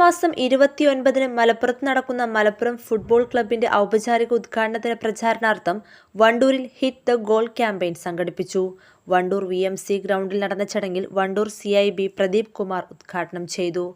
മാസം ഇരുപത്തിയൊൻപതിന് മലപ്പുറത്ത് നടക്കുന്ന മലപ്പുറം ഫുട്ബോൾ ക്ലബിന്റെ ഔപചാരിക ഉദ്ഘാടനത്തിന് പ്രചാരണാർത്ഥം വണ്ടൂരിൽ ഹിറ്റ് ദ ഗോൾ ക്യാമ്പയിൻ സംഘടിപ്പിച്ചു. വണ്ടൂർ വി എം സി ഗ്രൗണ്ടിൽ നടന്ന ചടങ്ങിൽ Wandoor C I B Pradeep Kumar ഉദ്ഘാടനം ചെയ്തു.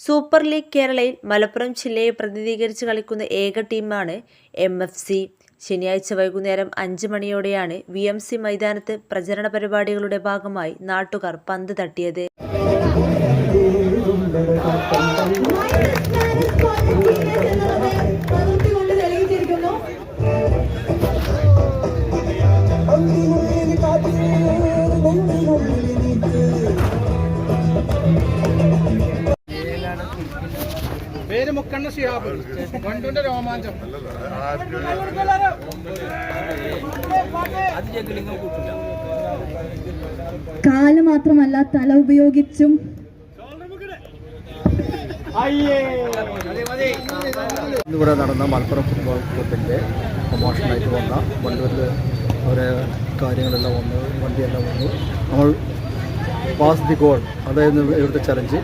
സൂപ്പർ ലീഗ് കേരളയിൽ മലപ്പുറം ജില്ലയെ പ്രതിനിധീകരിച്ച് കളിക്കുന്ന ഏക ടീമാണ് എം എഫ് സി. ശനിയാഴ്ച വൈകുന്നേരം അഞ്ച് മണിയോടെയാണ് വി എം സി മൈതാനത്ത് പ്രചരണ പരിപാടികളുടെ ഭാഗമായി നാട്ടുകാർ പന്ത് തട്ടിയത്. പേര് മുക്കണ്ണ ഷിഹാബ് വണ്ടുവിന്റെ രോമാഞ്ചം. കാൽ മാത്രമല്ല തല ഉപയോഗിച്ചും ഇന്നിവിടെ നടന്ന മലപ്പുറം ഫുട്ബോൾ ക്ലബിന്റെ പ്രൊമോഷനായിട്ട് വന്ന വണ്ടൂരിൽ അവരെ കാര്യങ്ങളെല്ലാം വന്നു വണ്ടിയെല്ലാം വന്നു. നമ്മൾ പാസ് ദി ഗോൾ അതായിരുന്നു ഇവിടുത്തെ ചലഞ്ച്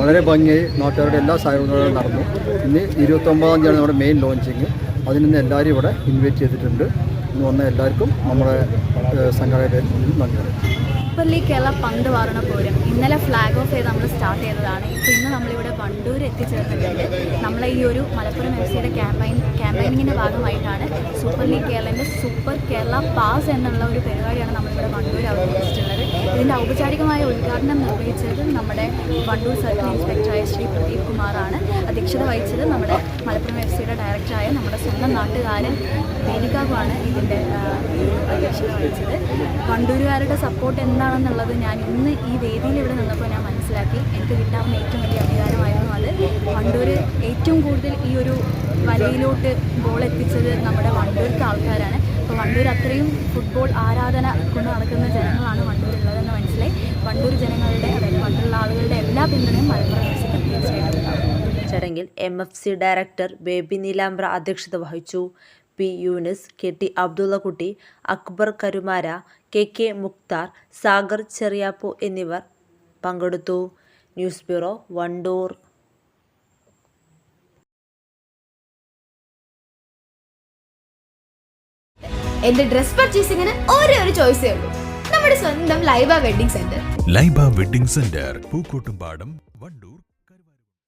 വളരെ ഭംഗിയായി നാട്ടുകാരുടെ എല്ലാ സഹകരണങ്ങളും നടന്നു. ഇന്ന് ഇരുപത്തൊമ്പതാം തീയതിയാണ് നമ്മുടെ മെയിൻ ലോഞ്ചിങ് അതിൽ നിന്ന് എല്ലാവരും ഇവിടെ ഇൻവൈറ്റ് ചെയ്തിട്ടുണ്ട്. ഇന്ന് വന്ന എല്ലാവർക്കും നമ്മുടെ പേരിൽ നന്ദി. ലീഗ് കേരള പന്ത് വാറണ പോരും. ഇന്നലെ ഫ്ലാഗ് ഓഫ് ചെയ്ത് നമ്മൾ സ്റ്റാർട്ട് ചെയ്തതാണ്. ഇപ്പോൾ ഇന്ന് നമ്മളിവിടെ വണ്ടൂർ എത്തിച്ചേർന്നിട്ടുണ്ട് നമ്മളെ ഈ ഒരു മലപ്പുറം എഫ് സിയുടെ ക്യാമ്പയിൻ ക്യാമ്പയിനിങ്ങിന്റെ ഭാഗമായിട്ടാണ് സൂപ്പർ ലീഗ് കേരളന്റെ സൂപ്പർ കേരള പാസ് എന്നുള്ള ഒരു പരിപാടിയാണ് നമ്മളിവിടെ വണ്ടൂർ അവതരിപ്പിച്ചിട്ടുള്ളത്. ഇതിന്റെ ഔപചാരികമായ ഉദ്ഘാടനം നിർവഹിച്ചത് നമ്മുടെ വണ്ടൂർ സർക്കിൾ ഇൻസ്പെക്ടറായ ശ്രീ പ്രദീപ് കുമാറാണ്. അധ്യക്ഷത വഹിച്ചത് നമ്മുടെ മലപ്പുറം എഫ് സിയുടെ ഡയറക്ടറായ നമ്മുടെ സ്വന്തം നാട്ടുകാരൻ വേദികാവാണ് ഇതിന്റെ അധ്യക്ഷത വഹിച്ചത്. വണ്ടൂരുകാരുടെ സപ്പോർട്ട് എന്താണെന്നുള്ളത് ഞാൻ ഇന്ന് ഈ വേദിയിൽ ഇവിടെ നിന്നപ്പോൾ ഞാൻ മനസ്സിലാക്കി. എനിക്ക് കിട്ടാവുന്ന ഏറ്റവും വലിയ അധികാരമായിരുന്നു അത്. വണ്ടൂർ ഏറ്റവും കൂടുതൽ ഈ ഒരു വലയിലോട്ട് ബോൾ എത്തിച്ചത് നമ്മുടെ വണ്ടൂരത്തെ ആൾക്കാരാണ്. അപ്പോൾ വണ്ടൂർ അത്രയും ഫുട്ബോൾ ആരാധന കൊണ്ട് നടക്കുന്ന ജനങ്ങളാണ് വണ്ടൂരുള്ളതെന്ന് മനസ്സിലായി. വണ്ടൂർ ജനങ്ങളുടെ അതായത് വണ്ടൂരുള്ള ആളുകളുടെ എല്ലാ പിന്തുണയും മലപ്പുറം തീർച്ചയായിട്ടും ചടങ്ങിൽ M F C director Baby Neelambra അധ്യക്ഷത വഹിച്ചു. P Younis K T Abdullakutty Akbar Karumara K K Mukthar Sagar Cheriyappu എന്നിവർ പങ്കെടുത്തു. News bureau Wandoor. എന്റെ ഡ്രസ് പർച്ചേസിംഗിന് ഒരേ ഒരു ചോയ്സേ ഉള്ളൂ. നമ്മുടെ സ്വന്തം Laiba wedding centre. Laiba wedding centre Pookkottumpadam Wandoor.